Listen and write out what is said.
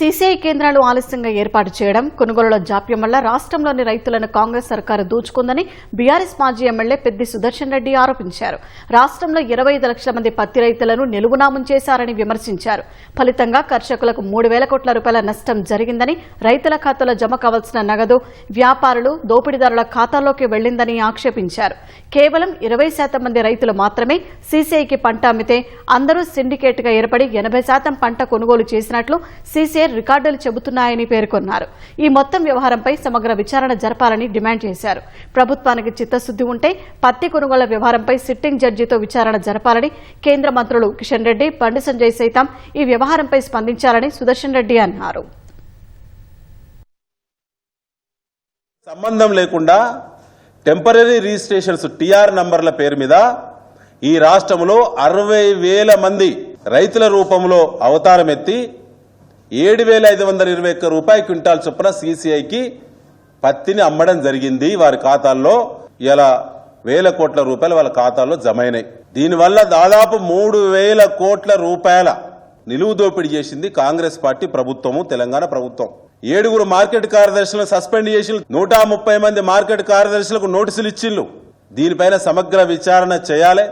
CCI కేంద్రాలు ఆలస్యంగా ఏర్పాటు చేయడం కొనుగోలుల జాప్యం వల్ల రాష్ట్రంలోని రైతులను కాంగ్రెస్ సర్కారు దూచుకుందని బీఆర్ఎస్ మాజీ ఎమ్మెల్యే పెద్ది సుదర్శన్ రెడ్డి ఆరోపించారు. రాష్ట్రంలో ఇరవై లక్షల మంది పత్తి రైతులను నిలువునామం చేశారని విమర్శించారు. ఫలితంగా కర్షకులకు మూడు వేల కోట్ల రూపాయల నష్టం జరిగిందని రైతుల ఖాతాలో జమ కావాల్సిన నగదు వ్యాపారులు దోపిడీదారుల ఖాతాలోకి వెళ్ళిందని ఆక్షేపించారు. కేవలం ఇరవై శాతం మంది రైతులు మాత్రమే సీసీఐకి పంట అమ్మితే అందరూ సిండికేట్గా ఏర్పడి ఎనభై శాతం పంట కొనుగోలు చేసినట్లు సీసీఐ రికార్డులు చెబుతున్నాయని పేర్కొన్నారు. ఈ మొత్తం వ్యవహారంపై సమగ్ర విచారణ జరపాలని డిమాండ్ చేశారు. ప్రభుత్వానికి చిత్తశుద్ది ఉంటే పత్తి కొనుగోళ్ళ వ్యవహారంపై సిట్టింగ్ జడ్జితో విచారణ జరపాలని కేంద్ర మంత్రులు కిషన్ రెడ్డి బండి సంజయ్ సైతం ఈ వ్యవహారంపై స్పందించాలని సుదర్శన్ రెడ్డి అన్నారు. సంబంధం లేకుండా టెంపరీ రిజిస్ట్రేషన్స్ టిఆర్ నంబర్ల పేరు మీద ఈ రాష్ట్రంలో అరవై వేల మంది రైతుల రూపంలో అవతారం ఎత్తి ఏడు వేల ఐదు వందల ఇరవై ఒక్క రూపాయి క్వింటాల్ చొప్పున సీసీఐకి పత్తిని అమ్మడం జరిగింది. వారి ఖాతాల్లో ఇలా వేల కోట్ల రూపాయలు వాళ్ళ ఖాతాల్లో జమైనాయి. దీనివల్ల దాదాపు మూడు వేల కోట్ల రూపాయల నిలువు దోపిడీ చేసింది కాంగ్రెస్ పార్టీ ప్రభుత్వము తెలంగాణ ప్రభుత్వం. ఏడుగురు మార్కెట్ కార్యదర్శులను సస్పెండ్ చేసి నూట ముప్పై మంది మార్కెట్ కార్యదర్శులకు నోటీసులు ఇచ్చిళ్ళు. దీనిపైన సమగ్ర విచారణ చేయాలి.